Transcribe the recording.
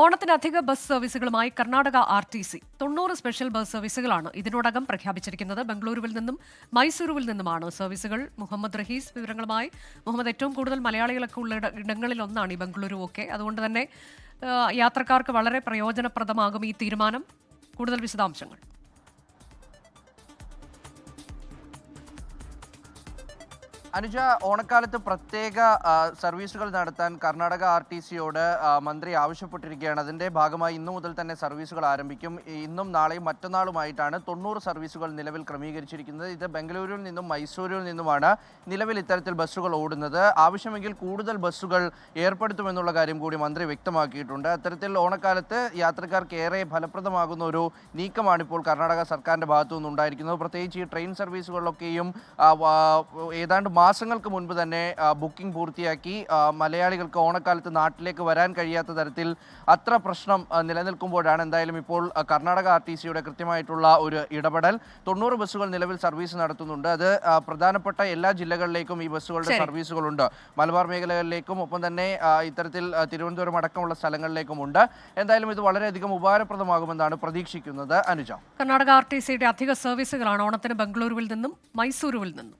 ഓണത്തിന് അധിക ബസ് സർവീസുകളുമായി കർണാടക ആർ ടി സി. തൊണ്ണൂറ് സ്പെഷ്യൽ ബസ് സർവീസുകളാണ് ഇതിനോടകം പ്രഖ്യാപിച്ചിരിക്കുന്നത്. ബംഗളൂരുവിൽ നിന്നും മൈസൂരുവിൽ നിന്നുമാണ് സർവീസുകൾ മുഹമ്മദ് റഹീസ് വിവരങ്ങളുമായി. മുഹമ്മദ് ഏറ്റവും കൂടുതൽ മലയാളികളൊക്കെ ഉള്ള ഇടങ്ങളിൽ ഒന്നാണ് ഈ ബംഗളൂരു ഒക്കെ. അതുകൊണ്ട് തന്നെ യാത്രക്കാർക്ക് വളരെ പ്രയോജനപ്രദമാകും ഈ തീരുമാനം. കൂടുതൽ വിശദാംശങ്ങൾ. അനുജ ഓണക്കാലത്ത് പ്രത്യേക സർവീസുകൾ നടത്താൻ കർണാടക ആർ ടി സിയോട് മന്ത്രി ആവശ്യപ്പെട്ടിരിക്കുകയാണ്. അതിന്റെ ഭാഗമായി ഇന്നു മുതൽ തന്നെ സർവീസുകൾ ആരംഭിക്കും. ഇന്നും നാളെയും മറ്റന്നാളുമായിട്ടാണ് തൊണ്ണൂറ് സർവീസുകൾ നിലവിൽ ക്രമീകരിച്ചിരിക്കുന്നത്. ഇത് ബംഗളൂരുവിൽ നിന്നും മൈസൂരിൽ നിന്നുമാണ് നിലവിൽ ഇത്തരത്തിൽ ബസ്സുകൾ ഓടുന്നത്. ആവശ്യമെങ്കിൽ കൂടുതൽ ബസ്സുകൾ ഏർപ്പെടുത്തുമെന്നുള്ള കാര്യം കൂടി മന്ത്രി വ്യക്തമാക്കിയിട്ടുണ്ട്. അത്തരത്തിൽ ഓണക്കാലത്ത് യാത്രക്കാർക്ക് ഏറെ ഫലപ്രദമാകുന്ന ഒരു നീക്കമാണ് ഇപ്പോൾ കർണാടക സർക്കാരിന്റെ ഭാഗത്തു നിന്നുണ്ടായിരിക്കുന്നത് പ്രത്യേകിച്ച് ഈ ട്രെയിൻ സർവീസുകളിലൊക്കെയും ഏതാണ്ട് മാസങ്ങൾക്ക് മുൻപ് തന്നെ ബുക്കിംഗ് പൂർത്തിയാക്കി മലയാളികൾക്ക് ഓണക്കാലത്ത് നാട്ടിലേക്ക് വരാൻ കഴിയാത്ത തരത്തിൽ അത്ര പ്രശ്നം നിലനിൽക്കുമ്പോഴാണ് എന്തായാലും ഇപ്പോൾ കർണാടക ആർ ടി സിയുടെ കൃത്യമായിട്ടുള്ള ഒരു ഇടപെടൽ. തൊണ്ണൂറ് ബസ്സുകൾ നിലവിൽ സർവീസ് നടത്തുന്നുണ്ട്. അത് പ്രധാനപ്പെട്ട എല്ലാ ജില്ലകളിലേക്കും ഈ ബസ്സുകളുടെ സർവീസുകളുണ്ട്. മലബാർ മേഖലകളിലേക്കും ഒപ്പം തന്നെ ഇത്തരത്തിൽ തിരുവനന്തപുരം അടക്കമുള്ള സ്ഥലങ്ങളിലേക്കും ഉണ്ട്. എന്തായാലും ഇത് വളരെയധികം ഉപകാരപ്രദമാകുമെന്നാണ് പ്രതീക്ഷിക്കുന്നത്. അനുജ. കർണാടക ആർ ടി സിയുടെ അധിക സർവീസുകളാണ് ഓണത്തിന് ബംഗളൂരുവിൽ നിന്നും മൈസൂരുവിൽ നിന്നും.